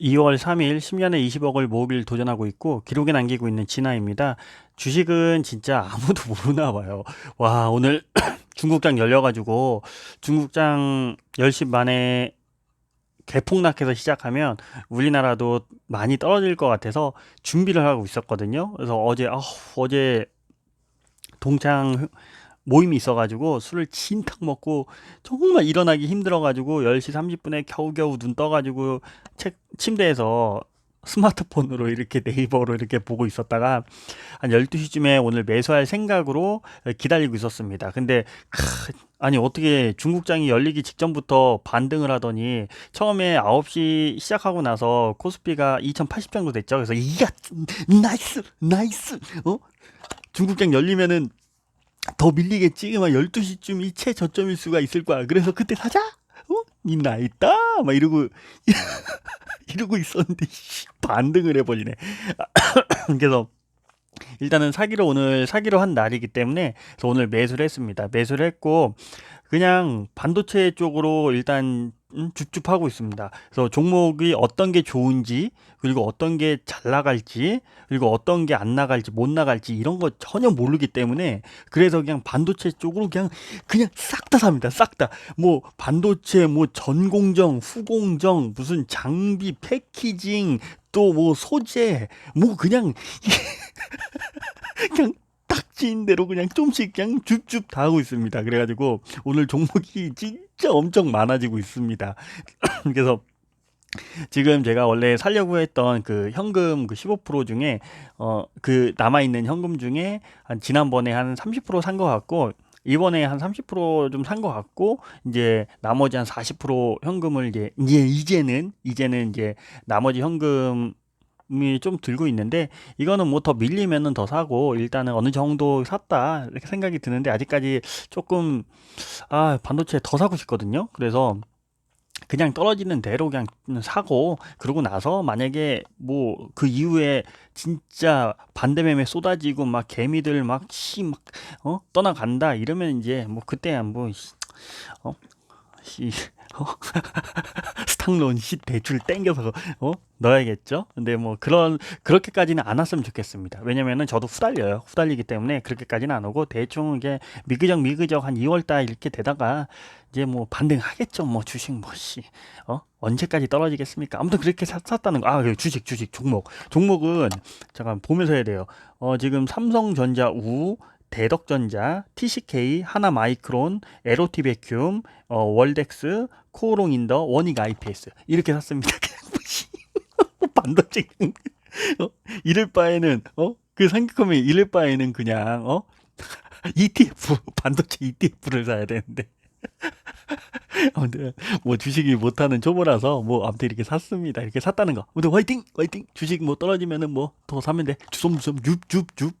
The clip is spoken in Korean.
2월 3일 10년에 20억을 모으길 도전하고 있고 기록에 남기고 있는 진아입니다. 주식은 진짜 아무도 모르나 봐요. 와, 오늘 중국장 열려가지고 중국장 10시 반에 개폭락해서 시작하면 우리나라도 많이 떨어질 것 같아서 준비를 하고 있었거든요. 그래서 어제, 아우, 어제 동창 모임이 있어가지고 술을 진탕 먹고 정말 일어나기 힘들어가지고 10시 30분에 겨우겨우 눈 떠가지고 책, 침대에서 스마트폰으로 이렇게 네이버로 이렇게 보고 있었다가 한 12시쯤에 오늘 매수할 생각으로 기다리고 있었습니다. 근데 크, 아니 어떻게 중국장이 열리기 직전부터 반등을 하더니 처음에 9시 시작하고 나서 코스피가 2080 정도 됐죠. 그래서 이야 나이스 나이스 어 중국장 열리면은 더 밀리겠지. 막 12시쯤 이 최저점일 수가 있을 거야. 그래서 그때 사자? 어? 있나 있다? 막 이러고 이러고 있었는데 씨, 반등을 해버리네. 그래서 일단은 사기로 오늘 사기로 한 날이기 때문에 그래서 오늘 매수를 했습니다. 매수를 했고 그냥 반도체 쪽으로 일단 음, 줍줍하고 있습니다. 그래서 종목이 어떤 게 좋은지 그리고 어떤 게 잘 나갈지 그리고 어떤 게 안 나갈지 못 나갈지 이런 거 전혀 모르기 때문에 그래서 그냥 반도체 쪽으로 그냥 그냥 싹 다 삽니다. 싹 다. 뭐 반도체 뭐 전공정, 후공정, 무슨 장비 패키징 또 뭐 소재 뭐 그냥 그냥 딱지인 대로 그냥 좀씩 그냥 줍줍 다 하고 있습니다. 그래가지고 오늘 종목이 진짜 엄청 많아지고 있습니다. 그래서 지금 제가 원래 살려고 했던 그 현금 그 15% 중에 어 그 남아 있는 현금 중에 한 지난번에 한 30%산 것 같고 이번에 한 30%좀 산 것 같고 이제 나머지 한 40% 현금을 이제 이제는 이제는 이제 나머지 현금 이좀 들고 있는데 이거는 뭐 더 밀리면은 더 사고 일단은 어느 정도 샀다 이렇게 생각이 드는데 아직까지 조금 아 반도체 더 사고 싶거든요. 그래서 그냥 떨어지는 대로 그냥 사고 그러고 나서 만약에 뭐 그 이후에 진짜 반대매매 쏟아지고 막 개미들 막씨막어 떠나간다 이러면 이제 뭐 그때 한번 어? 씨, 어? 스탁론 씨 대출 땡겨서 어? 넣어야겠죠? 근데 뭐 그런 그렇게까지는 안 왔으면 좋겠습니다. 왜냐면은 저도 후달려요. 후달리기 때문에 그렇게까지는 안 오고 대충 이게 미그적 미그적 한 2월 달 이렇게 되다가 이제 뭐 반등하겠죠. 뭐 주식 뭐씨 어? 언제까지 떨어지겠습니까? 아무튼 그렇게 샀, 샀다는 거. 아, 그 주식 주식 종목. 종목은 잠깐 보면서 해야 돼요. 어, 지금 삼성전자 우 대덕전자, TCK, 하나마이크론, 에로티 베큐um, 어, 월덱스, 코오롱인더, 원익 IPS 이렇게 샀습니다. 반도체 어? 이럴 바에는 어? 그 생각하면 이럴 바에는 그냥 어? ETF 반도체 ETF를 사야 되는데 아무튼 뭐 주식이 못하는 초보라서 뭐 아무튼 이렇게 샀습니다. 이렇게 샀다는 거. 아무튼 화이팅 화이팅 주식 뭐 떨어지면은 뭐 더 사면 돼. 주섬주섬 줍줍줍